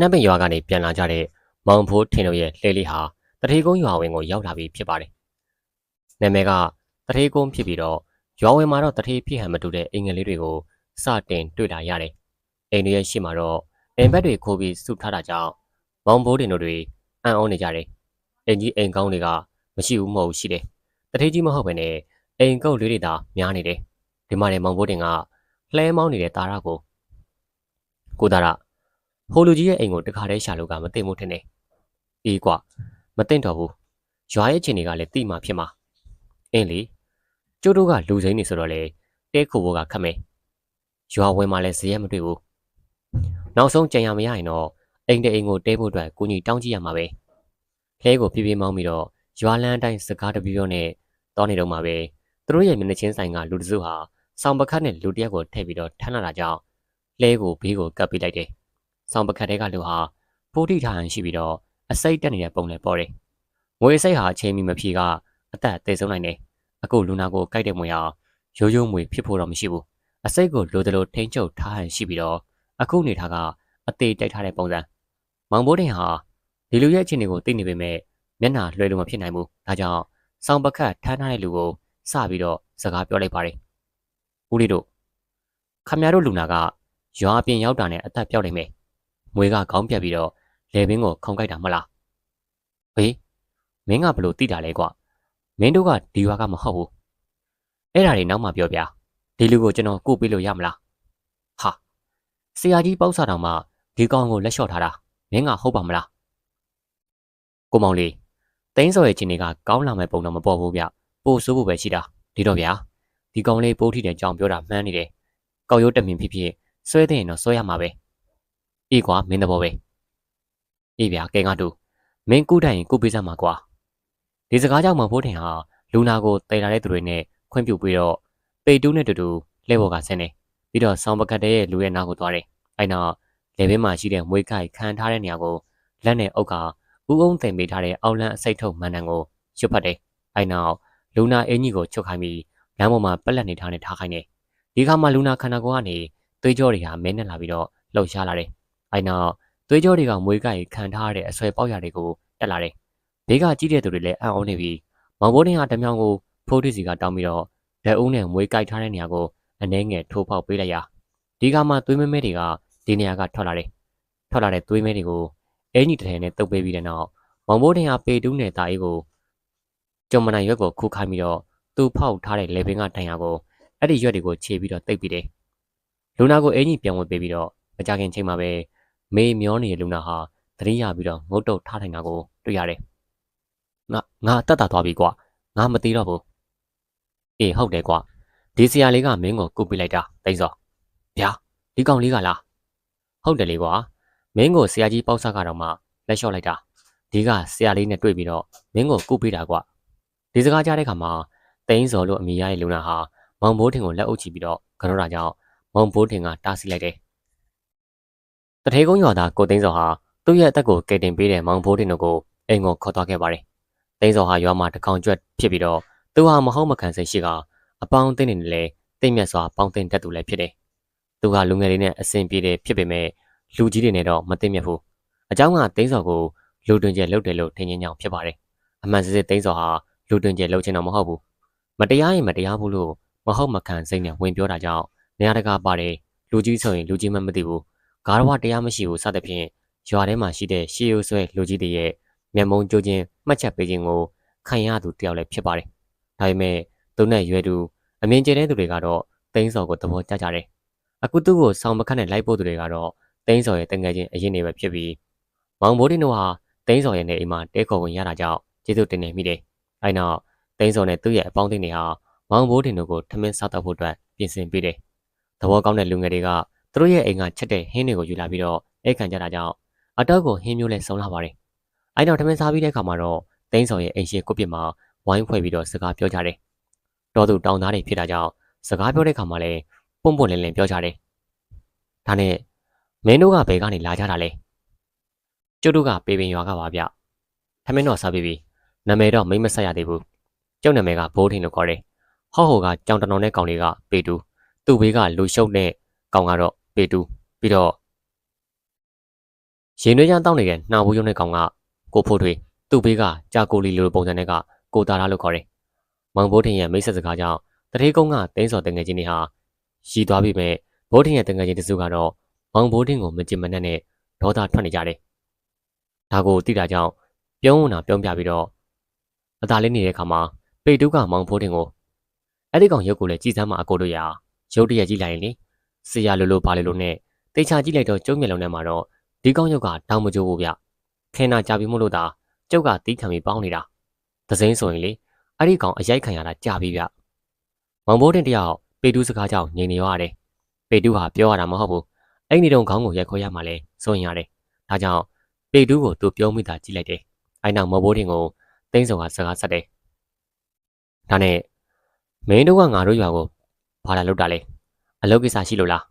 နက်ပင်ရွာကနေပြန်လာကြတဲ့မောင်ဖိုးထင်တို့ရဲ့လှဲလေးဟာတထေကုန်းရွာဝင်ကိုရောက်လာပြီဖြစ်ပါတယ်။နာမည်ကတထေကုန်းဖြစ်ပြီးတော့ရွာဝင်မှာတော့တထေဖြစ်ဟန်မတူတဲ့အင်္ဂလိပ်တွေကိုစတင်တွေ့လာရတယ်။အိမ်တွေရဲ့ရှေ့မှာတော့အင်ဘက်တွေခိုးပြီးစုထားတာကြောင့်မောင်ဖိုးတင်တို့တွေအံ့ဩနေကြတယ်။အင်ကြီးအိမ်ကောင်းတွေကမရှိဘူးမဟုတ်ရှိတယ်။တထေကြီးမဟုတ်ပဲနဲ့အိမ်ကုတ်လေးတွေသာများနေတယ်။ဒီမှာလေမောင်ဖိုးတင်ကလှဲမောင်းနေတဲ့တာရကိုကိုတာရ ဟိုလူကြီးရဲ့အိမ်ကိုတခါတည်းရှာလို့ကမသိမို့ထင်တယ်။အေးကွာမသိတော့ဘူး။ရွာရဲ့ချင်းတွေကလည်းတိမှဖြစ်မှာ။အင်းလေကျိုးတို့ကလူစိမ်းနေဆိုတော့လေတဲခိုဘိုးကခတ်မယ်။ရွာဝင်မှလည်းဇရက်မတွေ့ဘူး။နောက်ဆုံးကြံရမရရင်တော့အိမ်တဲ့အိမ်ကိုတဲဖို့အတွက်ကိုကြီးတောင်းကြည့်ရမှာပဲ။ခဲကိုပြေးပြေးမောင်းပြီးတော့ရွာလန်းအတိုင်းစကားတပြောနဲ့တောနေတော့မှာပဲ။သူတို့ရဲ့မျက်နှာချင်းဆိုင်ကလူတစုဟာဆောင်ပခတ်နဲ့လူတယောက်ကိုထည့်ပြီးတော့ထမ်းလာတာကြောင့်လဲကိုဘေးကိုကပ်ပေးလိုက်တယ်။ ဆောင်ပခတ်တဲ့ကလူဟာဖိုးထိထားဟန်ရှိပြီးတော့အစိတ်တက်နေတဲ့ပုံလည်းပေါ်တယ်။ငွေစိတ်ဟာအချိန်မီမဖြေကအသက်သေဆုံးနိုင်တယ်။အခုလူနာကိုကြိုက်တဲ့မွေဟာရိုးရိုးမွေဖြစ်ဖို့တော့မရှိဘူး။အစိတ်ကိုလိုသလိုထိန်းချုပ်ထားဟန်ရှိပြီးတော့အခုနေထားကအသေးတိုက်ထားတဲ့ပုံစံ။မောင်ဘိုးတင်ဟာဒီလူရဲ့အခြေအနေကိုသိနေပေမဲ့မျက်နှာလွှဲလို့မဖြစ်နိုင်ဘူး။ဒါကြောင့်ဆောင်ပခတ်ထမ်းထားတဲ့လူကိုစပြီးတော့စကားပြောလိုက်ပါတယ်။ဦးလေးတို့ခမရတို့လူနာကရွာအပြင်ရောက်တာနဲ့အသက်ပြောက်နေမယ်။ မွေကခေါင်းပြက်ပြီးတော့လေဘင်းကိုခုံကြိုက်တာမလား။ဘေးမင်းကဘလို့တိတာလဲကွာ။မင်းတို့ကဒီရွာကမဟုတ်ဘူး။အဲ့ဒါတွေနောက်မှပြောပြ။ဒီလူကိုကျွန်တော်ကုပေးလို့ရမလား။ဟာဆရာကြီးပေါ့ဆာတောင်မှဒီကောင်ကိုလက်လျှော့ထားတာ။မင်းကဟုတ်ပါမလား။ကိုမောင်လေးတင်းစော်ရဲ့ချင်းတွေကကောင်းလာမဲ့ပုံတော့မပေါ်ဘူးဗျ။ပို့စိုးဖို့ပဲရှိတာ။ဒီတော့ဗျာဒီကောင်လေးပိုးထိတဲ့ကြောင်ပြောတာမှန်းနေတယ်။ကောက်ရိုးတက်မြင်ဖြစ်ဖြစ်ဆွဲတဲ့ရင်တော့ဆွဲရမှာပဲ။ အေးကွာမင်းတဘောပဲ။အေးဗျာကဲငါတို့မင်းကုတိုင်ရင်ကုပေးစမ်းပါကွာ။ဒီစကားကြောင့်မဖို့တင်ဟာလူနာကိုတည်လာတဲ့သူတွေနဲ့ခွင့်ပြုပြီးတော့ပေတူးနဲ့တူတူလဲဘော်ကဆင်းနေပြီးတော့ဆောင်းပကတ်တဲ့လူရဲ့နားကိုသွားတယ်။အဲ့နောက်လေဘင်းမှာရှိတဲ့မွေးကိုက်ခံထားတဲ့နေရာကိုလက်နဲ့အုပ်ကဥအုံတင်ပေးထားတဲ့အောက်လန်းအစိတ်ထုတ်မှန်တန်ကိုရွတ်ဖတ်တယ်။အဲ့နောက်လူနာအင်ကြီးကိုချုပ်ခိုင်းပြီးလမ်းပေါ်မှာပက်လက်နေထားနဲ့ထားခိုင်းတယ်။ဒီခါမှာလူနာခန္ဓာကိုယ်ကနေသွေးကြောတွေဟာမဲနဲ့လာပြီးတော့လှုပ်ရှားလာတယ်။ အဲ့နောက်သွေးကြောတွေကမွေးကိုက်ခံထားတဲ့အဆွဲပေါက်ရတွေကိုတက်လာတယ်။ဘေးကကြီးတဲ့သူတွေလည်းအံ့ဩနေပြီးမောင်ဘိုးတင်ဟာတမြောင်ကိုဖိုးထီစီကတောင်းပြီးတော့လက်ဦးနဲ့မွေးကိုက်ထားတဲ့နေရာကိုအနှဲငယ်ထိုးပေါက်ပေးလိုက်ရာဒီကမှသွေးမဲမဲတွေကဒီနေရာကထွက်လာတယ်။ထွက်လာတဲ့သွေးမဲတွေကိုအင်းကြီးတစ်ထည်နဲ့တုပ်ပေးပြီးတဲ့နောက်မောင်ဘိုးတင်ဟာပေတူးနဲ့တာအေးကိုကြုံမနိုင်ရွက်ကိုခုခိုင်းပြီးတော့သူ့ဖောက်ထားတဲ့လေပင်ကတိုင်ရာကိုအဲ့ဒီရွက်တွေကိုခြေပြီးတော့တိတ်ပြီးတယ်။လူနာကိုအင်းကြီးပြန်ဝင်ပေးပြီးတော့မကြခင်ချိန်မှာပဲ မေးမျောနေတဲ့လူနာဟာသတိရပြီးတော့ငုတ်တုတ်ထားထိုင်တာကိုတွေ့ရတယ်။ငါငါတက်တာသွားပြီကွာ။ငါမသေးတော့ဘူး။အေးဟုတ်တယ်ကွာ။ဒီဆရာလေးကမင်းကိုကုတ်ပြလိုက်တာတိတ်စော။ဗျာဒီကောင်လေးကလား။ဟုတ်တယ်လေကွာ။မင်းကိုဆရာကြီးပေါ့ဆကတော့မှလက်လျှော့လိုက်တာ။ဒီကဆရာလေးနဲ့တွေ့ပြီးတော့မင်းကိုကုတ်ပေးတာကွာ။ဒီစကားကြားတဲ့ခါမှာတိန်းစော်လို့အမိရရဲ့လူနာဟာမောင်ဘိုးထင်ကိုလက်အုပ်ချပြီးတော့ကြောတာကြောင့်မောင်ဘိုးထင်ကတားဆီးလိုက်တယ်။ တထေကုန်းရွာသားကိုသိန်းစော်ဟာသူ့ရဲ့အသက်ကိုကယ်တင်ပေးတဲ့မောင်ဘိုးထင်တို့ကိုအိမ်ကိုခေါ်သွားခဲ့ပါတယ်။သိန်းစော်ဟာရွာမှာတကောင်ကျွတ်ဖြစ်ပြီးတော့သူဟာမဟုတ်မခံစိတ်ရှိကအပေါင်းအသင်းတွေနဲ့လည်းတိတ်မြတ်စွာပေါင်းသင်းတတ်သူလည်းဖြစ်တယ်။သူကလူငယ်တွေနဲ့အဆင်ပြေတယ်ဖြစ်ပေမဲ့လူကြီးတွေနဲ့တော့မသိမြတ်ဘူး။အเจ้าကသိန်းစော်ကိုလူတွင်ကျဲလှုပ်တယ်လို့ထင်မြင်ကြောင်ဖြစ်ပါတယ်။အမှန်စစ်စစ်သိန်းစော်ဟာလူတွင်ကျဲလှုပ်ချင်တော့မဟုတ်ဘူး။မတရားရင်မတရားဘူးလို့မဟုတ်မခံစိတ်နဲ့ဝင်ပြောတာကြောင့်နေရာတကာပါတယ်လူကြီးဆိုရင်လူကြီးမှမသိဘူး ဂါရဝတရားမရှိဘူးစသဖြင့်ရွာထဲမှာရှိတဲ့ရှေးရိုးဆွဲလူကြီးတွေရဲ့မျက်မုံကြိုးချင်းမှတ်ချက်ပေးခြင်းကိုခံရသူတယောက်လည်းဖြစ်ပါတယ်ဒါပေမဲ့သူနဲ့ရွယ်သူအမြင်ကျတဲ့သူတွေကတော့တိန်းစော်ကိုသဘောကျကြတယ်အခုသူ့ကိုဆောင်းမခတ်နဲ့လိုက်ဖို့သူတွေကတော့တိန်းစော်ရဲ့တငယ်ချင်းအရင်နေပဲဖြစ်ပြီးမောင်ဘိုးတင်တို့ဟာတိန်းစော်ရဲ့နေအိမ်မှာတဲခေါ်ဝင်ရတာကြောင့်ကျေးဇူးတင်နေမိတယ်အဲနောက်တိန်းစော်နဲ့သူ့ရဲ့အပေါင်းအသင်းတွေဟာမောင်ဘိုးတင်တို့ကိုထမင်းစားတော့ဖို့အတွက်ပြင်ဆင်ပေးတယ်။သဘောကောင်းတဲ့လူငယ်တွေက သူတို့ရဲ့အိမ်ကချက်တဲ့ဟင်းတွေကိုယူလာပြီးတော့အိတ်ခံကြတာကြောင့်အတော့ကိုဟင်းမျိုးလဲဆုံးလာပါတယ်။အဲနောက်ထမင်းစားပြီးတဲ့အခါမှာတော့တိန်းဆောင်ရဲ့အိမ်ရှိကိုပြစ်မှာဝိုင်းဖွဲ့ပြီးတော့စကားပြောကြတယ်။တော်သူတောင်းသားတွေဖြစ်တာကြောင့်စကားပြောတဲ့အခါမှာလည်းပွန့်ပွန့်လင်းလင်းပြောကြတယ်။ဒါနဲ့မင်းတို့ကဘယ်ကနေလာကြတာလဲ။ကျုပ်တို့ကပေပင်ရွာကပါဗျ။ထမင်းတော့စားပြီးပြီ။နာမည်တော့မိမဆက်ရသေးဘူး။ကျုပ်နာမည်ကဘိုးထင်းလို့ခေါ်တယ်ဟော့ဟိုကကြောင်တနောင်တဲ့ကောင်လေးကပေတူသူ့ဘေးကလူရှုပ်တဲ့ကောင်ကတော့ ပေတူပြီးတော့ရင်တွေးချတောင်းနေတဲ့နှာဘူးရုံးတဲ့ကောင်ကကိုဖိုးထွေသူ့ဘေးကကြာကိုလီလိုပုံစံနဲ့ကကိုတာလာလို့ခေါ်တယ်။မောင်ဘိုးထင်ရဲ့မိတ်ဆက်စကားကြောင့်တတိကုန်းကတင်းစော်တငယ်ချင်းတွေဟာရီသွားပြီးမဲ့ဘိုးထင်ရဲ့တငယ်ချင်းတစုကတော့မောင်ဘိုးထင်ကိုမကြင်မနှက်နဲ့ဒေါသထွက်နေကြတယ်။ဒါကိုသိတာကြောင့်ပြုံးဝနာပြုံးပြပြီးတော့အသာလေးနေတဲ့အခါမှာပေတူးကမောင်ဘိုးထင်ကိုအဲ့ဒီကောင်ရုပ်ကိုလည်းကြည်စမ်းမအကိုတို့ရရုပ်တရက်ကြည့်လိုက်ရင်လေ ဆရာလိုလိုပါလေလိုနဲ့တေချာကြည့်လိုက်တော့ကျုံမျက်လုံးထဲမှာတော့ဒီကောင်ရုပ်ကတောင်းမကြိုးဘူးဗျခဲနာကြပြီမို့လို့သာကျုပ်ကတီးခံပြီးပေါင်းနေတာသစိမ်းဆိုရင်လေအဲ့ဒီကောင်အရိုက်ခံရတာကြာပြီဗျမောင်ဘိုးတင်တယောက်ပေတူးစကားကြောင့်ငြိမ်နေရတယ်ပေတူးဟာပြောရတာမဟုတ်ဘူးအဲ့ဒီတော့ခေါင်းကိုရိုက်ခွဲရမှလဲစိုးရင်ရတယ်ဒါကြောင့်ပေတူးကိုသူပြုံးမိတာကြည့်လိုက်တယ်အဲ့နောက်မောင်ဘိုးတင်ကိုတင်းစုံကစကားဆက်တယ်ဒါနဲ့မင်းတို့ကငါတို့ရွာကိုဘာလာလောက်တာလဲ အလုပ်ကိစ္စရှိလို့လား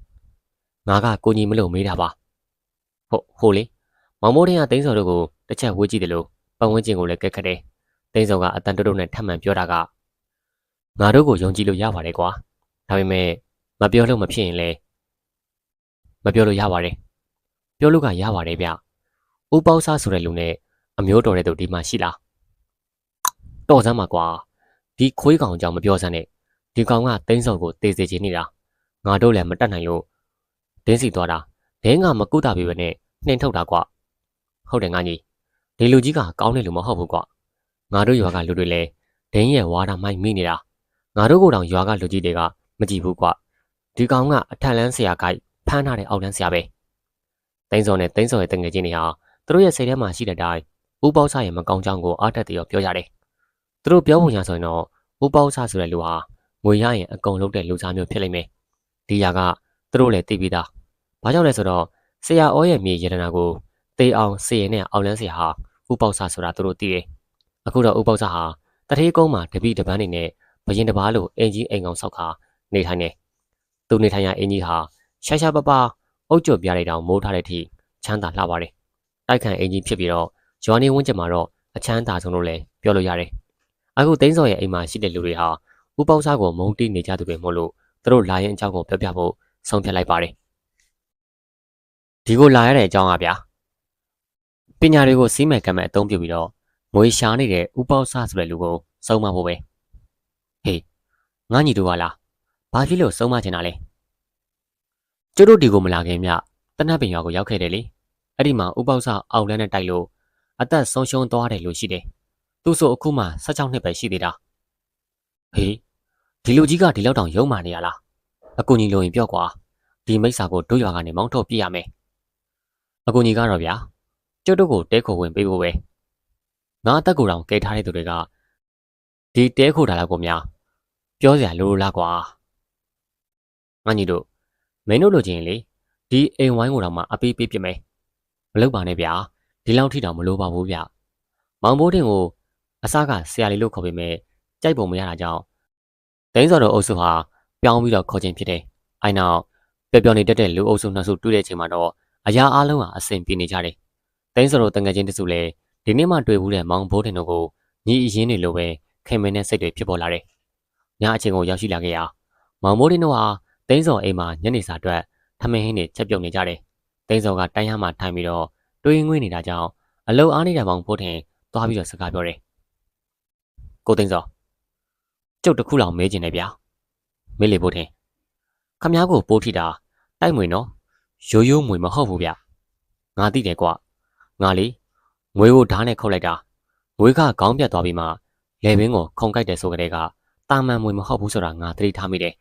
ငါကကိုကြီးမလို့မေးတာပါဟုတ်ဟုတ်လေမောင်မိုးတင်းကတင်းစော်တို့ကိုတစ်ချက်ဝေးကြည့်တယ်လို့ပတ်ဝန်းကျင်ကိုလည်းကက်ခတ်တယ်တင်းစော်ကအတန်တုတ်တုတ်နဲ့ထပ်မံပြောတာကငါတို့ကိုယုံကြည်လို့ရပါတယ်ကွာဒါပေမဲ့မပြောလို့မဖြစ်ရင်လည်းမပြောလို့ရပါတယ်ပြောလို့ကရပါတယ်ဗျဦးပေါစားဆိုတဲ့လူနဲ့အမျိုးတော်တဲ့သူဒီမှာရှိလားတော်စမ်းပါကွာဒီခွေးကောင်ကြောင့်မပြောစမ်းနဲ့ဒီကောင်ကတင်းစော်ကိုတေးစေချင်နေတာ ငါတို့လည်းမတတ်နိုင်လို့ဒင်းစီသွားတာဒင်းကမကုတာပြီပဲနဲ့နှင်ထုတ်တာကွဟုတ်တယ်ငါကြီးဒီလူကြီးကကောင်းတဲ့လူမဟုတ်ဘူးကွငါတို့ရွာကလူတွေလည်းဒင်းရဲ့ဝါဒမိုက်မိနေတာငါတို့ကိုယ်တောင်ရွာကလူကြီးတွေကမကြည့်ဘူးကွဒီကောင်ကအထက်လန်းဆရာကိုက်ဖမ်းထားတဲ့အောက်လန်းဆရာပဲတင်းစော်နဲ့တင်းစော်ရဲ့တငယ်ချင်းတွေဟာသူတို့ရဲ့စိတ်ထဲမှာရှိတဲ့တိုင်းဦးပေါဆရဲ့မကောင်းကြောင်းကိုအားတက်တရောပြောရတယ်သူတို့ပြောပုံရဆိုရင်တော့ဦးပေါဆဆိုတဲ့လူဟာငွေရရင်အကုန်လုံးတဲ့လူစားမျိုးဖြစ်လိမ့်မယ် ဒီຢာကသူတို့လည်းသိပြီးသားဘာကြောင့်လဲဆိုတော့ဆရာဩရဲ့မြေရတနာကိုတေးအောင်စေရင်နဲ့အောင်လန်းဆရာဟာဥပေါဆာဆိုတာသူတို့သိတယ်အခုတော့ဥပေါဆာဟာတထေးကုန်းမှာတပိတပန်းနေနဲ့ဘရင်တပားလိုအင်ကြီးအိမ်ကောင်ဆောက်ခါနေထိုင်နေသူနေထိုင်ရအင်ကြီးဟာရှာရှာပပအုတ်ကြွပြလိုက်တောင်မိုးထားတဲ့အထိချမ်းသာလှပါတယ်တိုက်ခန့်အင်ကြီးဖြစ်ပြီးတော့ဂျွာနေဝင်းကျင်မှာတော့အချမ်းသာဆုံးလို့လည်းပြောလို့ရတယ်အခုသိန်းစော်ရဲ့အိမ်မှာရှိတဲ့လူတွေဟာဥပေါဆာကိုမုန်းတိနေကြသူတွေမို့လို့ သူတို့လာရင်အကြောင်းကိုပြောပြဖို့ဆုံးဖြတ်လိုက်ပါတယ်ဒီကိုလာရတဲ့အကြောင်းကဗျာပညာတွေကိုစီးမဲ့ကံမဲ့အသုံးပြုပြီးတော့ငွေရှာနေတဲ့ဥပေါဆဆိုတဲ့လူကိုစုံမဖို့ပဲဟေးငါညီတို့ကလားဘာဖြစ်လို့စုံမချင်တာလဲကျတို့ဒီကိုမလာခင်မြတနတ်ပင်ရွာကိုရောက်ခဲ့တယ်လေအဲ့ဒီမှာဥပေါဆအောက်လန်းနဲ့တိုက်လို့အသက်ဆုံးရှုံးသွားတယ်လို့ရှိတယ်သူဆိုအခုမှ16နှစ်ပဲရှိသေးတာဟေး ဒီလူကြီးကဒီလောက်တောင်ယုံမာနေရလားအကူကြီးလိုရင်ပြော့ကွာဒီမိစ္ဆာကိုတို့ရွာကနေမောင်းထုတ်ပြရမယ်အကူကြီးကတော့ဗျာကျုပ်တို့ကိုတဲခိုဝင်ပေးဖို့ပဲငါအသက်ကိုယ်တောင်ကဲထားတဲ့သူတွေကဒီတဲခိုတာလောက်ကိုများပြောစရာလိုလားကွာငါညီတို့မင်းတို့လိုချင်လေဒီအိမ်ဝိုင်းကိုတော့မှအပေးပေးပြမယ်မလုပ်ပါနဲ့ဗျာဒီလောက်ထိတောင်မလိုပါဘူးဗျမောင်ဘိုးတင်ကိုအစားကဆရာလေးလို့ခေါ်ပေမဲ့ကြိုက်ပုံမရတာကြောင့် ဒိန်းစော်တော်အုပ်စုဟာပြောင်းပြီးတော့ခေါ်ခြင်းဖြစ်တယ်။အဲနောက်ပျော်ပျော်နေတတ်တဲ့လူအုပ်စုနှစ်စုတွေ့တဲ့အချိန်မှာတော့အရာအလုံးဟာအဆင်ပြေနေကြတယ်။ဒိန်းစော်တော်တငယ်ချင်းတစုလည်းဒီနေ့မှတွေ့ဘူးတဲ့မောင်ဘိုးတင်တို့ကိုညီအရင်နေလိုပဲခင်မင်းနဲ့စိတ်တွေဖြစ်ပေါ်လာတယ်။ညအချိန်ကိုရောက်ရှိလာခဲ့ရာမောင်ဘိုးတင်တို့ဟာဒိန်းစော်အိမ်မှာညနေစာအတွက်ထမင်းဟင်းတွေချက်ပြုတ်နေကြတယ်။ဒိန်းစော်ကတိုင်းရမှထိုင်ပြီးတော့တွေးငွေ့နေတာကြောင့်အလုအားနေတဲ့မောင်ဘိုးတင်သွားပြီးတော့စကားပြောတယ်။ကိုသိန်းစော ကျုပ်တခုလောက်မဲကျင်တယ်ဗျာမေးလေဖို့ထင်ခမားကိုပိုးထိတာတိုက်မွေနော်ရိုးရိုးမွေမဟုတ်ဘူးဗျငါသိတယ်ကွငါလေငွေကိုဓာတ်နဲ့ခုတ်လိုက်တာငွေကခေါင်းပြတ်သွားပြီးမှလေဘင်းကိုခုံကြိုက်တယ်ဆိုကြတဲ့ကတာမန်မွေမဟုတ်ဘူးဆိုတာငါသတိထားမိတယ်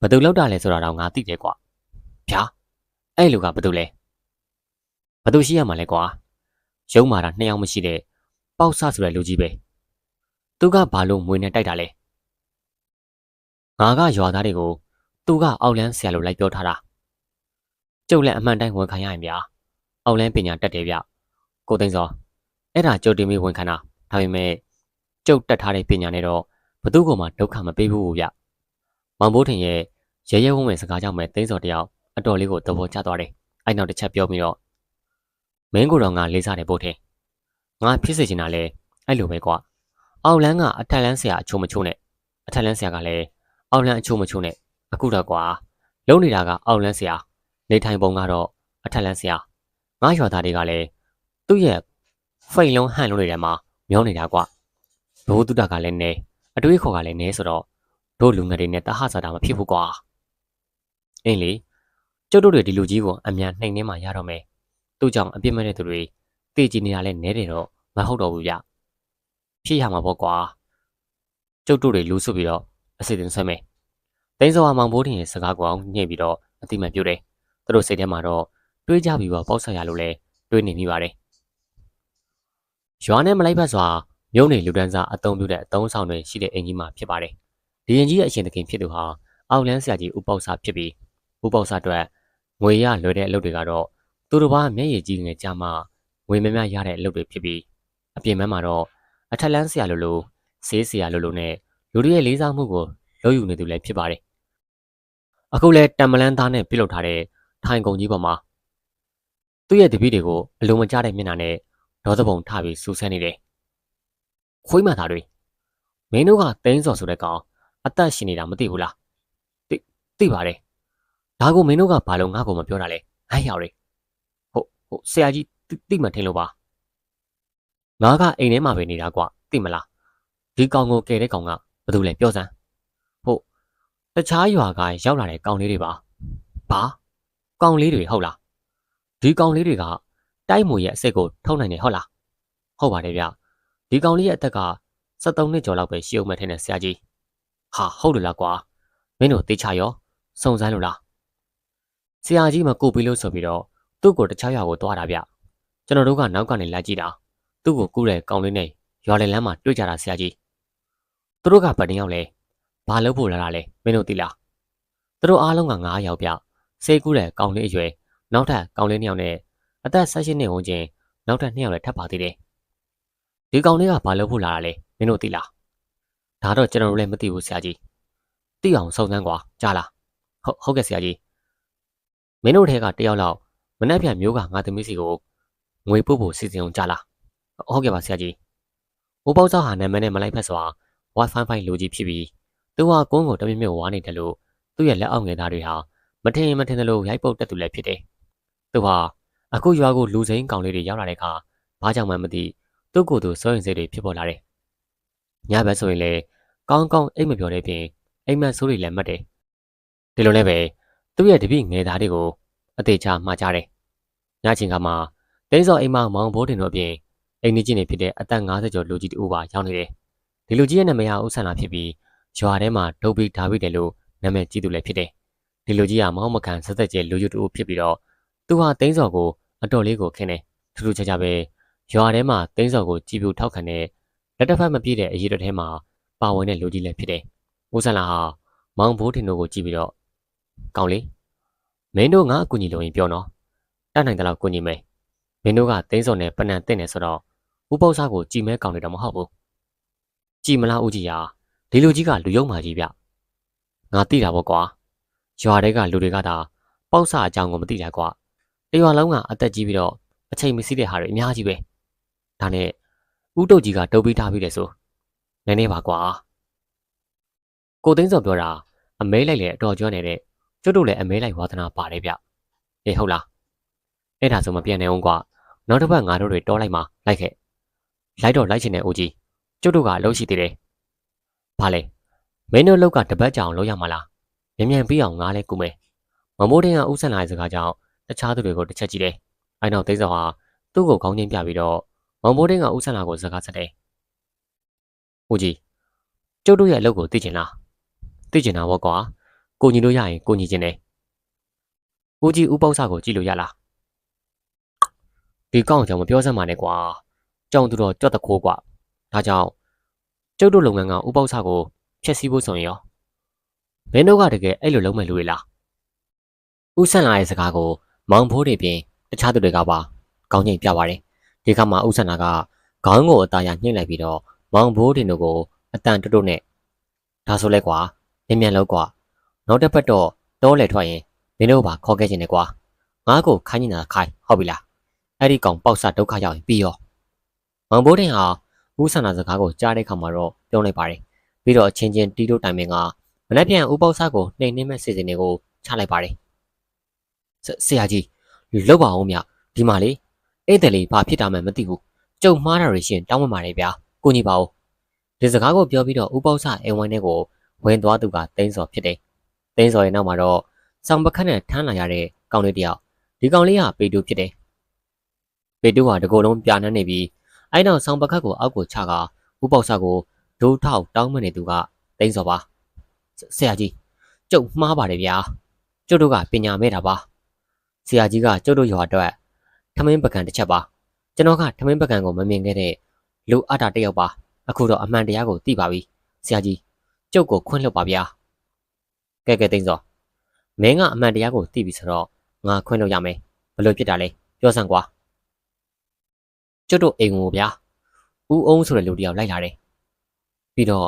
ဘသူလောက်တာလဲဆိုတာတော့ငါသိတယ်ကွဗျာအဲ့လူကဘသူလဲဘသူရှိရမှာလဲကွာရုံးမာတာနှစ်ယောက်မရှိတဲ့ပေါက်ဆဆိုတဲ့လူကြီးပဲသူကဘာလို့မွေနဲ့တိုက်တာလဲ ငါကရွာသားတွေကိုသူကအောက်လန်းဆရာလိုလိုက်ပြောထားတာကျုပ်လည်းအမှန်တိုင်းဝန်ခံရရင်ဗျာအောက်လန်းပညာတတ်တယ်ဗျကိုသိန်းစောအဲ့ဒါကျုပ်တင်ပြီးဝန်ခံတာဒါပေမဲ့ကျုပ်တက်ထားတဲ့ပညာနဲ့တော့ဘသူ့ကိုမှဒုက္ခမပေးဘူးဗျမောင်ဘိုးထင်ရဲ့ရဲရဲဝုံးဝင်စကားကြောင့်ပဲသိန်းစောတယောက်အတော်လေးကိုသဘောကျသွားတယ်အဲ့နောက်တစ်ချက်ပြောပြီးတော့မင်းကိုတော့ငါလေးစားတယ်ဘို့ထင်ငါဖြစ်စေချင်တာလဲအဲ့လိုပဲကွာအောက်လန်းကအထက်လန်းဆရာအချိုးမချိုးနဲ့အထက်လန်းဆရာကလည်း အောက်လန်းအချို့မချို့နဲ့အခုတော့ကွာလုံနေတာကအောက်လန်းဆရာနေထိုင်ပုံကတော့အထက်လန်းဆရာငါရွာသားတွေကလည်းသူ့ရဲ့ဖိန်လုံးဟန့်လုံးတွေထဲမှာမျောနေတာကွာဘိုးတုဒကလည်းနေအတွေးခေါ်ကလည်းနေဆိုတော့တို့လူငယ်တွေနဲ့တဟဆတာမဖြစ်ဘူးကွာအင်းလေကျုပ်တို့တွေဒီလူကြီးကိုအမြန်နှိမ်နှင်းမှရတော့မယ်သူ့ကြောင့်အပြစ်မဲ့တဲ့သူတွေတေးကြည်နေတာလည်းနဲတယ်တော့မဟုတ်တော့ဘူးဗျဖြစ်ရမှာပေါ့ကွာကျုပ်တို့တွေလူဆွပြီးတော့ အစီအစဉ်ဆွဲမယ်တင်းစောဟာမောင်ဘိုးတင်ရဲ့စကားကိုအောင်ညှိပြီးတော့အတိမတ်ပြုတယ်သူတို့စိတ်ထဲမှာတော့တွေးကြပြီးတော့ပေါ့ဆက်ရလို့လဲတွေးနေမိပါတယ်ရွာနဲ့မလိုက်ဘက်စွာမြုံနေလူဒန်းစားအုံပြုတဲ့အတုံးဆောင်တွေရှိတဲ့အင်ကြီးမှာဖြစ်ပါတယ်ဒီရင်ကြီးရဲ့အရှင်သခင်ဖြစ်သူဟာအောက်လန်းဆရာကြီးဥပောက်စာဖြစ်ပြီးဥပောက်စာအတွက်ငွေရလွယ်တဲ့အလုပ်တွေကတော့သူတို့ဘာမျက်ရည်ကြီးငယ်ကြမှာငွေမများရတဲ့အလုပ်တွေဖြစ်ပြီးအပြင်ဘက်မှာတော့အထက်လန်းဆရာလိုလိုဆေးဆရာလိုလိုနဲ့ လူတွေရဲ့လေးစားမှုကိုလုပ်ယူနေသူလည်းဖြစ်ပါတယ်အခုလဲတံမလန်းသားနဲ့ပြုတ်လုပ်ထားတဲ့ထိုင်ကုန်ကြီးပေါ်မှာသူ့ရဲ့တပည့်တွေကိုအလုံးမကျတဲ့မျက်နှာနဲ့ဒေါသပုံထပြီးစူးစမ်းနေတယ်ခွေးမသားတွေမင်းတို့ကတင်းစော်ဆိုတဲ့ကောင်အသက်ရှင်နေတာမသိဘူးလားသိသိပါတယ်ဒါကိုမင်းတို့ကဘာလို့ငါ့ကိုမပြောတာလဲဟဲ့ရောက်လေဟုတ်ဟုတ်ဆရာကြီးသိမှထင်လို့ပါငါကအိမ်ထဲမှာပဲနေတာကွာသိမလားဒီကောင်ကိုကယ်တဲ့ကောင်က ဘာလို့လဲပြောစမ်းဟုတ်တခြားရွာကရောက်လာတဲ့ကောင်လေးတွေပါဘာကောင်လေးတွေဟုတ်လားဒီကောင်လေးတွေကတိုက်မူရဲ့အစ်စ်ကိုထုတ်နိုင်တယ်ဟုတ်လားဟုတ်ပါတယ်ဗျဒီကောင်လေးရဲ့အသက်က73နှစ်ကျော်လောက်ပဲရှိအောင်မထင်တဲ့ဆရာကြီးဟာဟုတ်တယ်လားကွာမင်းတို့တေးချရောစုံစမ်းလို့လားဆရာကြီးမကိုပြီးလို့ဆိုပြီးတော့သူ့ကိုတခြားရွာကိုသွားတာဗျကျွန်တော်တို့ကနောက်ကနေလိုက်ကြည့်တာသူ့ကိုကူးတဲ့ကောင်လေးနဲ့ရွာလယ်လမ်းမှာတွေ့ကြတာဆရာကြီး သူတို့ကဗတ်တင်ရောက်လဲဘာလုပ်ဖို့လာတာလဲမင်းတို့သိလားသူတို့အားလုံးက9ယောက်ဗျစေးကူးတဲ့ကောင်လေးအရွယ်နောက်ထပ်ကောင်လေး2ယောက်နဲ့အသက်16နှစ်ဝန်းကျင်နောက်ထပ်2ယောက်လည်းထပ်ပါသေးတယ်ဒီကောင်လေးကဘာလုပ်ဖို့လာတာလဲမင်းတို့သိလားဒါတော့ကျွန်တော်တို့လည်းမသိဘူးဆရာကြီးသိအောင်စုံစမ်းကွာကြားလားဟုတ်ဟုတ်ကဲ့ဆရာကြီးမင်းတို့ထဲကတယောက်လောက်မနှက်ပြန်မျိုးကငါသမီးစီကိုငွေပို့ဖို့စီစဉ်အောင်ကြားလားဟုတ်ကဲ့ပါဆရာကြီး။အိုးပေါက်စောက်ဟာနာမည်နဲ့မလိုက်ဖက်စွာ Wi-Fi ဖိုင်လိုကြီးဖြစ်ပြီးသူဟာကုန်းကိုတမင်မြုပ်ဝါနေတယ်လို့သူ့ရဲ့လက်အောက်ငယ်သားတွေဟာမထင်မထင်သလိုရိုက်ပုတ်တက်သူလည်းဖြစ်တယ်။သူဟာအခုရွာကိုလူစိမ်းကောင်လေးတွေရောက်လာတဲ့အခါဘာကြောင့်မှမသိသူ့ကိုယ်သူစိုးရင်စိတ်တွေဖြစ်ပေါ်လာတယ်။ညဘက်ဆိုရင်လည်းကောင်းကောင်းအိတ်မပြောတဲ့ပြင်အိမ်မက်ဆိုးတွေလည်းမှတ်တယ်။ဒီလိုနဲ့ပဲသူ့ရဲ့တပည့်ငယ်သားတွေကိုအသေးချာမှားကြတယ်။ညချင်းကမှတင်းစော်အိမ်မမောင်ဘိုးတင်တို့အပြင်အိမ်နေချင်းနေဖြစ်တဲ့အသက်50ကျော်လူကြီးတူပါရောက်နေတယ်။ ဒီလူကြီးရဲ့နာမည်ဟာဦးဆန္ဒဖြစ်ပြီးရွာထဲမှာဒုတ်ပြီးဓာဝိတယ်လို့နာမည်ကြီးသူလည်းဖြစ်တယ်။ဒီလူကြီးကမဟုတ်မကန်ဆက်သက်ကျဲလူကြီးတူဖြစ်ပြီးတော့သူဟာတင်းစော်ကိုအတော်လေးကိုခင်းတယ်။ထူးထူးခြားခြားပဲရွာထဲမှာတင်းစော်ကိုကြည်ပြူထောက်ခံတဲ့လက်တစ်ဖက်မပြည့်တဲ့အရေးတော်ထဲမှာပါဝင်တဲ့လူကြီးလည်းဖြစ်တယ်။ဦးဆန္ဒဟာမောင်ဘိုးထင်တို့ကိုကြည့်ပြီးတော့ကောင်းလေမင်းတို့ငါအကူညီလို့ရင်ပြောနော်တတ်နိုင်တယ်လို့ကူညီမယ်မင်းတို့ကတင်းစော်နဲ့ပနံတင့်နေဆိုတော့ဥပု္ပ္ပစာကိုကြည်မဲကောင်းနေတော့မဟုတ်ဘူး ကြည်မလားဦးကြီးဟာဒီလူကြီးကလူယုံမာကြီးဗျငါသိတာပေါ့ကွာရွာတွေကလူတွေကသာပေါက်ဆအကြောင်းကိုမသိတာကွာတရွာလုံးကအသက်ကြီးပြီးတော့အချိန်မစည်းတဲ့ဟာတွေအများကြီးပဲဒါနဲ့ဥတုတ်ကြီးကတုပ်ပြီးထားပြီးတယ်ဆိုနည်းနည်းပါကွာကိုသိန်းစောပြောတာအမဲလိုက်လေအတော်ကျွမ်းနေတဲ့ကျွတ်တို့လည်းအမဲလိုက်ဝါသနာပါတယ်ဗျအေးဟုတ်လားအဲ့ဒါဆိုမပြန်နိုင်အောင်ကွာနောက်တစ်ပတ်ငါတို့တွေတောလိုက်မှလိုက်ခဲ့လိုက်တော့လိုက်ချင်တဲ့ဦးကြီး ကျုပ်တို့ကအလုပ်ရှိသေးတယ်။ဘာလဲမင်းတို့လောက်ကတပတ်ကြာအောင်လုပ်ရမှာလား။မြန်မြန်ပြီးအောင်ငားလဲကုမယ်။မမိုးတင်းကဥဆက်လာတဲ့စကားကြောင့်တခြားသူတွေကိုတစ်ချက်ကြည့်တယ်။အဲနောက်သိန်းဆောင်ဟာသူ့ကိုခေါင်းချင်းပြပြီးတော့မမိုးတင်းကဥဆက်လာကိုစကားဆက်တယ်။ဦးကြီးကျုပ်တို့ရဲ့အလုပ်ကိုသိချင်လား။သိချင်တာပေါ့ကွာ။ကိုညီလို့ရရင်ကိုညီချင်တယ်။ဦးကြီးဥပေါက်စကိုကြည့်လို့ရလား။ဒီကောင်းကြောင်မပြောစမ်းပါနဲ့ကွာ။ကြောင်သူတော့ကြွက်တခိုးကွာ။ ဒါကြောင့်ကျုပ်တို့လုပ်ငန်းကဥပောက်ဆကိုဖျက်ဆီးဖို့ဆိုရင်ရောမင်းတို့ကတကယ်အဲ့လိုလုပ်မဲ့လူတွေလားဥဆန်လာရဲ့စကားကိုမောင်ဖိုးတွေပြင်တခြားသူတွေကပါကောင်းကျင်ပြပါတယ်ဒီကမှာဥဆန်လာကခေါင်းကိုအသားရညှိလိုက်ပြီးတော့မောင်ဖိုးတွေတို့ကိုအတန်တွတ်တွတ်နဲ့ဒါဆိုလဲကွာမြင်မြန်လောက်ကွာနောက်တစ်ပတ်တော့တောလေထွက်ရင်မင်းတို့ပါခေါ်ခဲ့ခြင်းနဲ့ကွာငါ့ကိုခိုင်းနေတာခိုင်းဟုတ်ပြီလားအဲ့ဒီကောင်ပေါက်ဆဒုက္ခရောက်ရင်ပြီးရောမောင်ဘိုးတင်ဟာ ဦးဆန္ဒစကားကိုကြားတဲ့ခါမှာတော့ပြောလိုက်ပါတယ်။ပြီးတော့အချင်းချင်းတီးတို့တိုင်ပင်ကမနေ့ပြန်ဦးပေါက်စားကိုနှိမ်နှင်းမဲ့စီစဉ်တွေကိုချလိုက်ပါတယ်။ဆရာကြီးလောက်ပါအောင်မြဒီဒီမှာလေဧည့်သည်လေးဘာဖြစ်တာမှမသိဘူးကျုံမှားတာတွေရှင်တောင်းပန်ပါတယ်ဗျာကိုကြီးပါဦးဒီစကားကိုပြောပြီးတော့ဥပောက်ဆအိမ်ဝိုင်းထဲကိုဝင်သွားသူကတင်းစော်ဖြစ်တယ်တင်းစော်ရဲ့နောက်မှာတော့ဆောင်ပခတ်နဲ့ထမ်းလာရတဲ့ကောင်လေးတယောက်ဒီကောင်လေးကပေတူဖြစ်တယ်ပေတူကတကိုယ်လုံးပြာနှမ်းနေပြီး အဲ့နောက်ဆောင်ပခတ်ကိုအောက်ကိုချကဥပောက်ဆကိုဒိုးထောက်တောင်းမနေသူကတင်းစော်ပါဆရာကြီးကျုပ်မှားပါတယ်ဗျာကျုပ်တို့ကပညာမဲ့တာပါဆရာကြီးကကျုပ်တို့ရွာအတွက်ထမင်းပကံတစ်ချက်ပါကျွန်တော်ကထမင်းပကံကိုမမြင်ခဲ့တဲ့လူအပ်တာတစ်ယောက်ပါအခုတော့အမှန်တရားကိုသိပါပြီဆရာကြီးကျုပ်ကိုခွင့်လွှတ်ပါဗျာကဲကဲသိန်းစောမင်းကအမှန်တရားကိုသိပြီဆိုတော့ငါခွင့်လွှတ်ရမယ်ဘယ်လိုဖြစ်တာလဲပြောစမ်းကွာ ကျုပ်တို့အိမ်ကိုဗျာဦးအောင်ဆိုတဲ့လူတစ်ယောက်လိုက်လာတယ်ပြီးတော့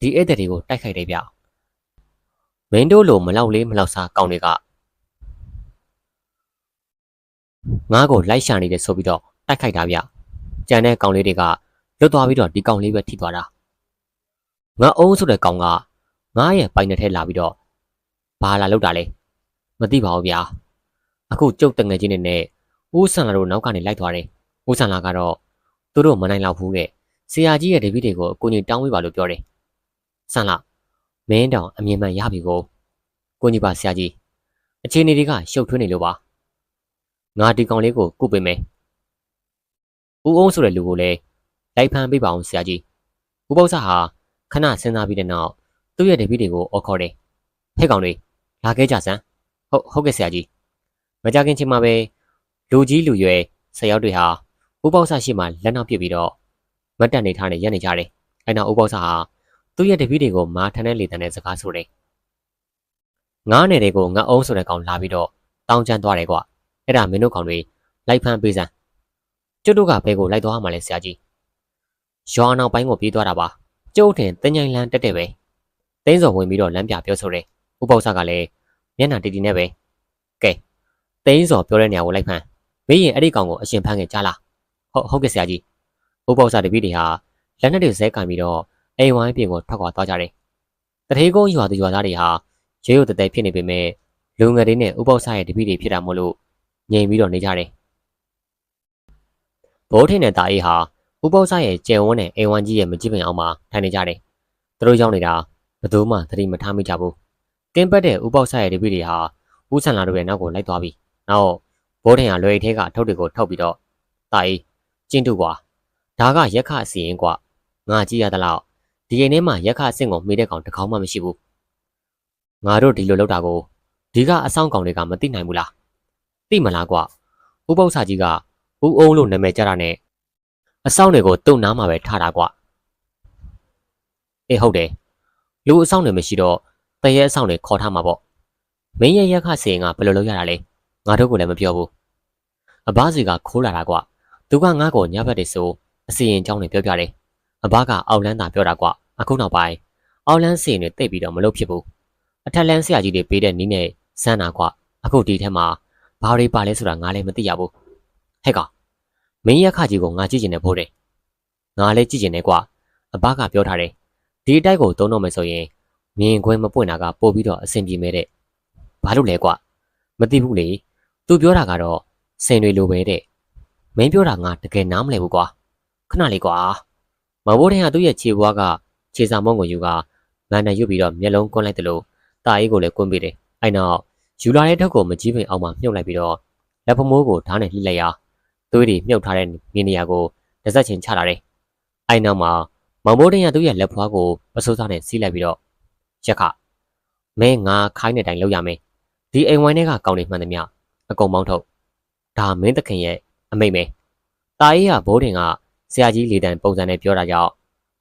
ဒီဧည့်သည်တွေကိုတိုက်ခိုက်တယ်ဗျမင်းတို့လိုမလောက်လေးမလောက်စားကောင်းတွေကငါ့ကိုလိုက်ရှာနေတယ်ဆိုပြီးတော့တိုက်ခိုက်တာဗျကြံတဲ့ကောင်လေးတွေကလွတ်သွားပြီးတော့ဒီကောင်လေးပဲထိသွားတာငါအုံးဆိုတဲ့ကောင်ကငါရဲ့ပိုင်နဲ့ထဲလာပြီးတော့ဘာလာလောက်တာလဲမသိပါဘူးဗျာအခုကျုပ်တငယ်ချင်းတွေနဲ့ဦးဆန်လာတို့နောက်ကနေလိုက်သွားတယ် ဦးဆန်လာကတော့သူတို့မနိုင်တော့ဘူးတဲ့ဆရာကြီးရဲ့တပည့်တွေကိုအကူကြီးတောင်းပေးပါလို့ပြောတယ်ဆန်လာမင်းတောင်အမြင်မှန်ရပြီကိုကိုကြီးပါဆရာကြီးအခြေအနေတွေကရှုပ်ထွေးနေလို့ပါငါဒီကောင်လေးကိုကုပေးမယ်ဦးအောင်ဆိုတဲ့လူကိုလည်းလိုက်ဖမ်းပေးပါအောင်ဆရာကြီးဦးပေါ့ဆာဟာခဏစဉ်းစားပြီးတဲ့နောက်သူ့ရဲ့တပည့်တွေကိုအော်ခေါ်တယ်ဟဲ့ကောင်တွေလာခဲ့ကြစမ်းဟုတ်ဟုတ်ကဲ့ဆရာကြီးမကြခင်ချိန်မှာပဲလူကြီးလူရွယ်ဆရာတွေဟာ ဦးပေါ့ဆာရှိမှလက်နောက်ပြစ်ပြီးတော့မတ်တက်နေထားနေရက်နေကြတယ်အဲ့နောက်ဦးပေါ့ဆာဟာသူ့ရဲ့တပည့်တွေကိုမာထန်တဲ့လေတန်းနဲ့စကားဆိုတယ်ငားနယ်တွေကိုငတ်အောင်ဆိုတဲ့ကောင်လာပြီးတော့တောင်းချမ်းသွားတယ်ကွာအဲ့ဒါမင်းတို့ကောင်တွေလိုက်ဖမ်းပေးစမ်းကျုပ်တို့ကဘဲကိုလိုက်သွားမှလဲဆရာကြီးရွာနောက်ပိုင်းကိုပြေးသွားတာပါကျုပ်ထင်တင်ញိုင်လန်းတက်တဲ့ပဲတင်းစော်ဝင်ပြီးတော့လမ်းပြပြောဆိုတယ်ဥပောက်ဆကလည်းမျက်နှာတီတီနဲ့ပဲကဲတင်းစော်ပြောတဲ့နေရာကိုလိုက်ဖမ်းမေးရင်အဲ့ဒီကောင်ကိုအရှင်ဖမ်းခင်ကြားလား ဟုတ်ဟုတ်ကဲ့ဆရာကြီးဥပောက်ဆတပည့်တွေဟာလက်နက်တွေဇဲကန်ပြီးတော့အိမ်ဝိုင်းပြင်ကိုထွက်ခွာသွားကြတယ်တထေးကုန်းရွာသူရွာသားတွေဟာရဲရုပ်တတဲဖြစ်နေပေမဲ့လူငယ်တွေနဲ့ဥပောက်ဆရဲ့တပည့်တွေဖြစ်တာမို့လို့ငြိမ်ပြီးတော့နေကြတယ်ဘိုးထင်းနဲ့တာအေးဟာဥပောက်ဆရဲ့ကျယ်ဝန်းတဲ့အိမ်ဝိုင်းကြီးရဲ့မကြည့်ပင်အောင်မှာထိုင်နေကြတယ်သူတို့ရောက်နေတာဘယ်သူမှသတိမထားမိကြဘူးကင်းပတ်တဲ့ဥပောက်ဆရဲ့တပည့်တွေဟာဦးဆန်လာတို့ရဲ့နောက်ကိုလိုက်သွားပြီနောက်ဘိုးထင်းဟာလွယ်ထဲကအထုပ်တွေကိုထုတ်ပြီးတော့တာအေး ကျင်းတူကွာဒါကရက်ခအစီရင်ကွာငါကြည့်ရသလောက်ဒီအိမ်ထဲမှာရက်ခအဆင့်ကိုမေးတဲ့ကောင်တစ်ကောင်မှမရှိဘူးငါတို့ဒီလိုလုပ်တာကိုဒီကအဆောင်ကောင်တွေကမသိနိုင်ဘူးလားသိမလားကွာဥပု္ပ္ပစာကြီးကဦးအုံးလို့နာမည်ကြတာနဲ့အဆောင်တွေကိုတုံနားမှာပဲထားတာကွာအေးဟုတ်တယ်လူအဆောင်တွေမရှိတော့တရဲအဆောင်တွေခေါ်ထားမှာပေါ့မင်းရဲ့ရက်ခစင်ကဘယ်လိုလုပ်ရတာလဲငါတို့ကလည်းမပြောဘူးအဘစီကခိုးလာတာကွာ သူကငါ့ကိုညဘက်တည်းဆိုအစီရင်ကြောင်းတွေပြောပြတယ်အဘကအောက်လန်းသာပြောတာကွာအခုနောက်ပိုင်းအောက်လန်းစီရင်တွေတိတ်ပြီးတော့မလုပ်ဖြစ်ဘူးအထက်လန်းဆရာကြီးတွေပေးတဲ့နီးနဲ့စမ်းတာကွာအခုဒီထဲမှာဘာတွေပါလဲဆိုတာငါလည်းမသိရဘူးဟဲ့ကောင်မင်းရက်ခကြီးကိုငါကြည့်ကျင်နေဖို့တယ်ငါလည်းကြည့်ကျင်နေကွာအဘကပြောထားတယ်ဒီအတိုက်ကိုသုံးတော့မယ်ဆိုရင်မြင်ခွင့်မပွင့်တာကပို့ပြီးတော့အဆင်ပြေမဲ့တဲ့ဘာလို့လဲကွာမသိဘူးလေသူပြောတာကတော့စင်တွေလိုပဲတဲ့ မင်းပြောတာငါတကယ်နားမလဲဘူးကွာခဏလေးကွာမဘိုးတဲ့ကသူ့ရဲ့ခြေဘွားကခြေစာမုံကိုယူကမန်တန်ရွတ်ပြီးတော့မျက်လုံးကွန်းလိုက်တယ်လို့တာအေးကိုလည်းကွန်းပေးတယ်အဲ့နောက်ယူလာတဲ့ထုတ်ကိုမကြီးပင်အောင်မှမြုပ်လိုက်ပြီးတော့လက်ဖမိုးကိုဓာတ်နဲ့လှိလိုက်ရာသွေးတွေမြုပ်ထားတဲ့မြေနေရာကိုတစ်ဆက်ချင်းချလာတယ်။အဲ့နောက်မှာမောင်မိုးတင်ရသူ့ရဲ့လက်ဖွားကိုပစိုးစားနဲ့စီးလိုက်ပြီးတော့ရက်ခမင်းငါခိုင်းတဲ့အတိုင်းလုပ်ရမယ်။ဒီအိမ်ဝိုင်းထဲကကောင်းနေမှန်သမျှအကုန်မောင်းထုတ်။ဒါမင်းသခင်ရဲ့ အမိတ်ပဲ။တာအေးကဘိုးတင်ကဆရာကြီးလေတံပုံစံနဲ့ပြောတာကြောင့်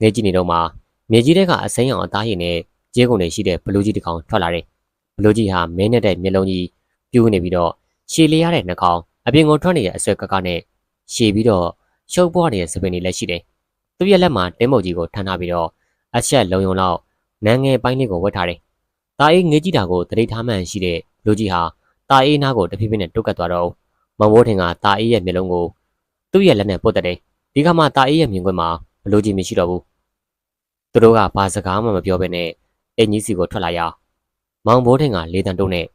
နေကြည့်နေတော့မှမြေကြီးထဲကအစိမ်းအောင်အသားရည်နဲ့ကျေးကုန်တွေရှိတဲ့ဘလူးကြီးတစ်ကောင်ထွက်လာတယ်။ဘလူးကြီးဟာမင်းနဲ့တဲ့မျက်လုံးကြီးပြူးနေပြီးတော့ရှည်လျားတဲ့နှာခေါင်းအပြင်ကိုထွက်နေတဲ့အဆွဲကကနဲ့ရှည်ပြီးတော့ရှုပ်ပွားနေတဲ့စပင်တွေလည်းရှိတယ်။သူ့ရဲ့လက်မှာတင်းမုတ်ကြီးကိုထမ်းထားပြီးတော့အချက်လုံုံလောက်နန်းငယ်ပိုင်းလေးကိုဝတ်ထားတယ်။တာအေးငေးကြည့်တာကိုတတိထားမှန်ရှိတဲ့လူကြီးဟာတာအေးနားကိုတဖြည်းဖြည်းနဲ့တုတ်ကတ်သွားတော့ မမိုးထင်ကတာအေးရဲ့မျက်လုံးကိုသူ့ရဲ့လက်နဲ့ပုတ်တက်တယ်။ဒီကမှတာအေးရဲ့မြင်ကွင်းမှာဘလူကြီးမရှိတော့ဘူး။သူတို့ကဘာစကားမှမပြောဘဲနဲ့အင်ကြီးစီကိုထွက်လာရ။မောင်ဘိုးထင်ကလေတံတုံးနဲ့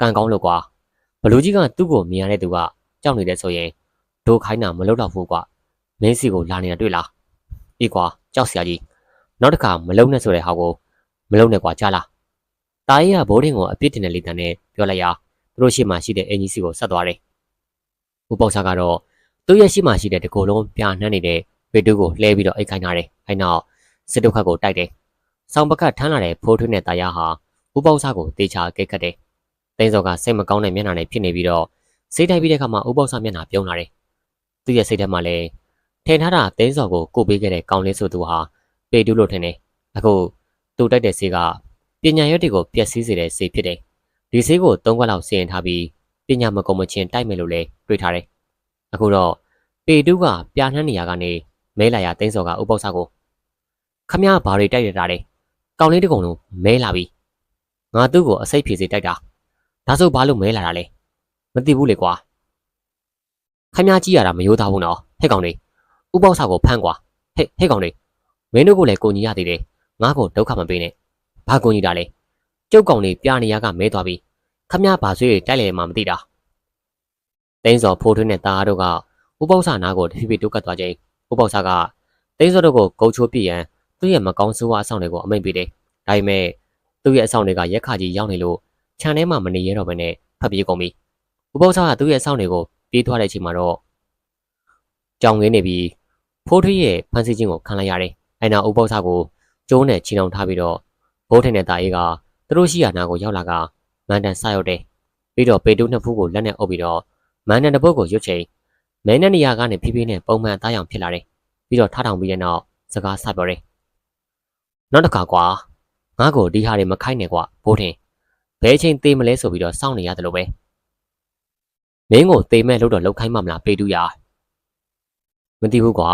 ကန်ကောင်းလို့ကွာ။ဘလူကြီးကသူ့ကိုမြင်ရတဲ့သူကကြောက်နေတယ်ဆိုရင်ဒိုခိုင်းတာမလုပ်တော့ဘူးကွာမင်းစီကိုလာနေတာတွေ့လားအေးကွာကြောက်စရာကြီးနောက်တစ်ခါမလုံနဲ့ဆိုတဲ့ဟာကိုမလုံနဲ့ကွာကြားလားတာကြီးကဘိုးတင်ကိုအပြစ်တင်တဲ့လေတံနဲ့ပြောလိုက်ရ သူတို့ရှိမှရှိတဲ့အင်ကြီးစီကိုဆက်သွားတယ်ဦးပေါက်စားကတော့သူ့ရဲ့ရှိမှရှိတဲ့တကိုယ်လုံးပြာနှမ်းနေတဲ့ပေတူးကိုလှဲပြီးတော့အိတ်ခိုင်းထားတယ်အဲနောက်စစ်တုခတ်ကိုတိုက်တယ်ဆောင်းပကတ်ထမ်းလာတဲ့ဖိုးထွင်းတဲ့တာယာဟာဦးပေါက်စားကိုတေချာကိတ်ခတ်တယ်တင်းစော်ကစိတ်မကောင်းတဲ့မျက်နှာနဲ့ဖြစ်နေပြီးတော့စိတ်တိုက်ပြီးတဲ့အခါမှာဦးပေါက်စားမျက်နှာပြုံးလာတယ်သူ့ရဲ့စိတ်ထဲမှာလည်းထင်ထားတာတင်းစော်ကိုကိုပေးခဲ့တဲ့ကောင်းလေးဆိုသူဟာပေတူးလို့ထင်တယ်အခုသူတိုက်တဲ့ဆေးကပညာရွတ်တွေကိုပျက်စီးစေတဲ့ဆေးဖြစ်တယ် ဒီဆေးကို၃ခွက်လောက်စီရင်ထားပြီးပညာမကုန်မချင်းတိုက်မယ်လို့လည်းတွေးထားတယ်အခုတော့ပေတူးကပြာနှမ်းနေရကနေမဲလာရတင်းစော်ကဥပု္ပ္ပစာကိုခမရဘာတွေတိုက်ရတာလဲကောင်းလေးတကုံလုံးမဲလာပြီငါသူ့ကိုအစိတ်ဖြေစေတိုက်တာဒါဆိုဘာလို့မဲလာတာလဲမသိဘူးလေကွာခမရကြည့်ရတာမယိုးသားဘူးနော်ဟဲ့ကောင်လေးဥပု္ပ္ပစာကိုဖမ်းကွာဟဲ့ဟဲ့ကောင်လေးမင်းတို့ကိုလည်းကိုညီရသေးတယ်ငါ့ကိုဒုက္ခမပေးနဲ့ဘာကိုညီတာလဲ ကျုပ်ကောင်လေးပြာနေရကမဲသွားပြီခမရဘာဆွေးတွေတိုက်လေမှမသိတာတင်းစော်ဖိုးထွင်းတဲ့သားတို့ကဥပု္ပ္ပစာနာကိုတဖြည်းဖြည်းတိုးကတ်သွားချိန်ဥပု္ပ္ပစာကတင်းစော်တို့ကိုဂုတ်ချိုးပြရန်သူ့ရဲ့မကောင်းဆိုးဝါးအဆောင်တွေကိုအမိန့်ပေးတယ်ဒါပေမဲ့သူ့ရဲ့အဆောင်တွေကရက်ခါကြီးရောက်နေလို့ခြံထဲမှာမနေရတော့ဘဲနဲ့ဖတ်ပြေးကုန်ပြီဥပု္ပ္ပစာကသူ့ရဲ့အဆောင်တွေကိုပြေးသွားတဲ့အချိန်မှာတော့ကြောင်ငင်းနေပြီးဖိုးထွေးရဲ့ဖန်ဆီးခြင်းကိုခံလိုက်ရတယ်အဲနောက်ဥပု္ပ္ပစာကိုကျိုးနဲ့ချီနှောင်ထားပြီးတော့ဘိုးထင်တဲ့တာအေးက သူတို့ရှိရာနာကိုရောက်လာကမန်တန်ဆရောက်တယ်ပြီးတော့ပေတူးနှစ်ဖူးကိုလက်နဲ့အုပ်ပြီးတော့မန်တန်တစ်ပုတ်ကိုရွတ်ချိန်မဲနဲ့နေရာကနေဖြည်းဖြည်းနဲ့ပုံမှန်သားရောင်ဖြစ်လာတယ်ပြီးတော့ထားထောင်ပြီးတဲ့နောက်စကားဆပြောတယ်နောက်တစ်ခါကွာငါ့ကိုဒီဟာတွေမခိုင်းနဲ့ကွာဘိုးထင်ဘယ်ချိန်သေးမလဲဆိုပြီးတော့စောင့်နေရတယ်လို့ပဲမင်းကိုသေမဲ့လို့တော့လောက်ခိုင်းမှမလားပေတူးရမသိဘူးကွာ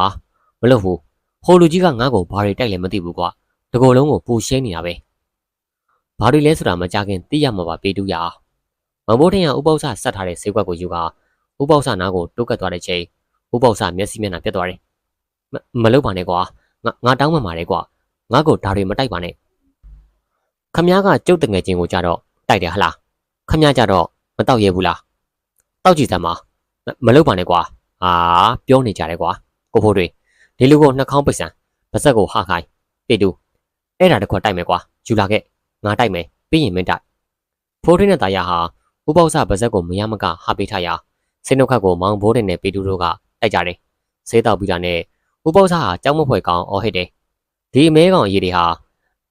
မလုပ်ဘူးဟိုလူကြီးကငါ့ကိုဘာတွေတိုက်လဲမသိဘူးကွာတကိုယ်လုံးကိုပူရှင်းနေတာပဲ ဘာတွေလဲဆိုတာမကြခင်သိရမှာပါပေတူးရမဘိုးထင်ကဥပု္ပ္ပစာဆက်ထားတဲ့ဈေးကွက်ကိုယူကဥပု္ပ္ပစာနာကိုတိုးကတ်သွားတဲ့ချိန်ဥပု္ပ္ပစာမျက်စိမျက်နှာပြတ်သွားတယ်မလုပ်ပါနဲ့ကွာငါငါတောင်းပန်ပါတယ်ကွာငါ့ကိုဒါတွေမတိုက်ပါနဲ့ခမ ्या ကကျုပ်တငယ်ချင်းကိုကြတော့တိုက်တယ်ဟလားခမ ्या ကြတော့မတောက်ရဲဘူးလားတောက်ကြည့်စမ်းပါမလုပ်ပါနဲ့ကွာအာပြောနေကြတယ်ကွာကိုဖိုးတွေဒီလူကိုနှာခေါင်းပိတ်စံပါဆက်ကိုဟာခိုင်းပေတူအဲ့ဒါတခွက်တိုက်မယ်ကွာယူလာခဲ့ ငါတိုက်မယ်ပြီးရင်မင်းတိုက်ဖိုးထွင်းနဲ့တာယာဟာဥပောက်စပါဇက်ကိုမရမကဟာပေးထားရာစိတ်နှုတ်ခတ်ကိုမောင်ဘိုးတင်နဲ့ပေတူတို့ကတိုက်ကြတယ်ဆေးတောက်ပြီးတာနဲ့ဥပောက်စဟာကြောက်မဖွယ်ကောင်းအော်ဟစ်တယ်ဒီအမဲကောင်ရေတွေဟာ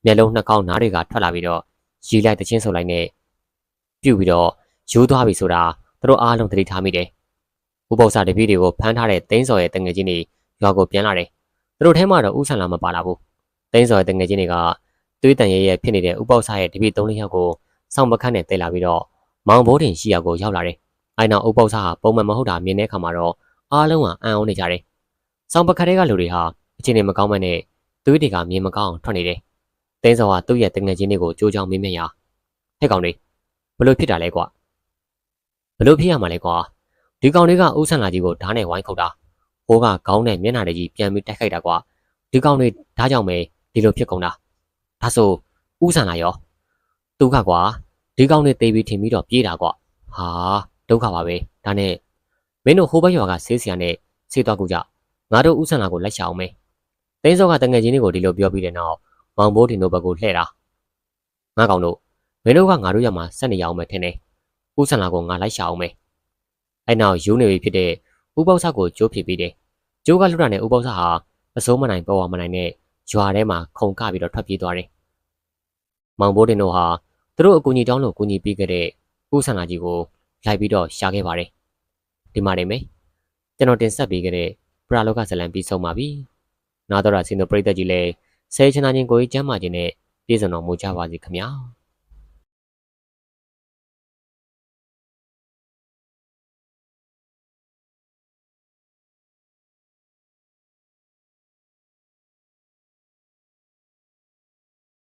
မျက်လုံးနှစ်ကောင်နားတွေကထွက်လာပြီးတော့ရီလိုက်တချင်းဆုပ်လိုက်နဲ့ပြုတ်ပြီးတော့ယူသွားပြီဆိုတာသူတို့အားလုံးသတိထားမိတယ်ဥပောက်စတပည့်တွေကိုဖမ်းထားတဲ့တင်းစော်ရဲ့တငယ်ချင်းတွေရွာကိုပြန်လာတယ်သူတို့ထဲမှာတော့ဥဆန်လာမပါလာဘူးတင်းစော်ရဲ့တငယ်ချင်းတွေက သွေးတန်ရဲရဲဖြစ်နေတဲ့ဥပောက်စားရဲ့တပည့်၃လယောက်ကိုစောင့်မခန့်နဲ့တဲလာပြီးတော့မောင်ဘိုးတင်ရှိရာကိုရောက်လာတယ်။အဲနောက်ဥပောက်စားဟာပုံမှန်မဟုတ်တာမြင်တဲ့အခါမှာတော့အားလုံးကအံ့ဩနေကြတယ်။စောင့်ပခတ်တွေကလူတွေဟာအခြေအနေမကောင်းမနဲ့သွေးတွေကမြင်မကောင်းထွက်နေတယ်။တင်းစော်ကသူ့ရဲ့တငယ်ချင်းတွေကိုကြိုးကြောင်မင်းမြင်ရာဟဲ့ကောင်လေးဘလို့ဖြစ်တာလဲကွာဘလို့ဖြစ်ရမှာလဲကွာဒီကောင်လေးကဥဆန်လာကြီးကိုဓာတ်နဲ့ဝိုင်းခုတ်တာဘိုးကခေါင်းနဲ့မျက်နှာတွေကြီးပြန်ပြီးတိုက်ခိုက်တာကွာဒီကောင်လေးဓာတ်ကြောင့်ပဲဒီလိုဖြစ်ကုန်တာ ဒါဆိုဥဆန်လာရောဒုက္ခကွာဒီကောင်နဲ့တေးပြီးထင်ပြီးတော့ပြေးတာကွာဟာဒုက္ခပါပဲဒါနဲ့မင်းတို့ဟိုဘက်ရွာကဆေးဆရာနဲ့ဆေးသွားကူကြငါတို့ဥဆန်လာကိုလိုက်ရှာအောင်မေးတင်းစောကတငယ်ချင်းတွေကိုဒီလိုပြောပြီးတဲ့နောက်မောင်ဘိုးတင်တို့ဘက်ကိုလှည့်တာငါကောင်တို့မင်းတို့ကငါတို့ရမှာဆက်နေရအောင်မယ်ထင်တယ်ဥဆန်လာကိုငါလိုက်ရှာအောင်မေးအဲ့နောက်ယူနေပြီဖြစ်တဲ့ဥပောက်ဆကိုကြိုးဖြစ်ပြီးတယ်ကျိုးကလွတ်တာနဲ့ဥပောက်ဆဟာအစိုးမနိုင်ပေါ်ဝမနိုင်နဲ့ ရွာထဲမှာခုန်ကပြီးတော့ထွက်ပြေးသွားတယ်။မောင်ဘိုးတင်တို့ဟာသူတို့အကူအညီတောင်းလို့ကူညီပေးခဲ့တဲ့ဦးဆန္ဒကြီးကိုလိုက်ပြီးတော့ရှာခဲ့ပါတယ်။ဒီမှာနေမယ်။ကျွန်တော်တင်ဆက်ပေးခဲ့တဲ့ပရာလောကဇလံပြီးဆုံးပါပြီ။နာတော်ရာစင်တို့ပြည်သက်ကြီးလည်းဆဲချနာချင်းကိုကြီးကျမ်းမာခြင်းနဲ့ပြည့်စုံတော်မူကြပါစေခင်ဗျာ။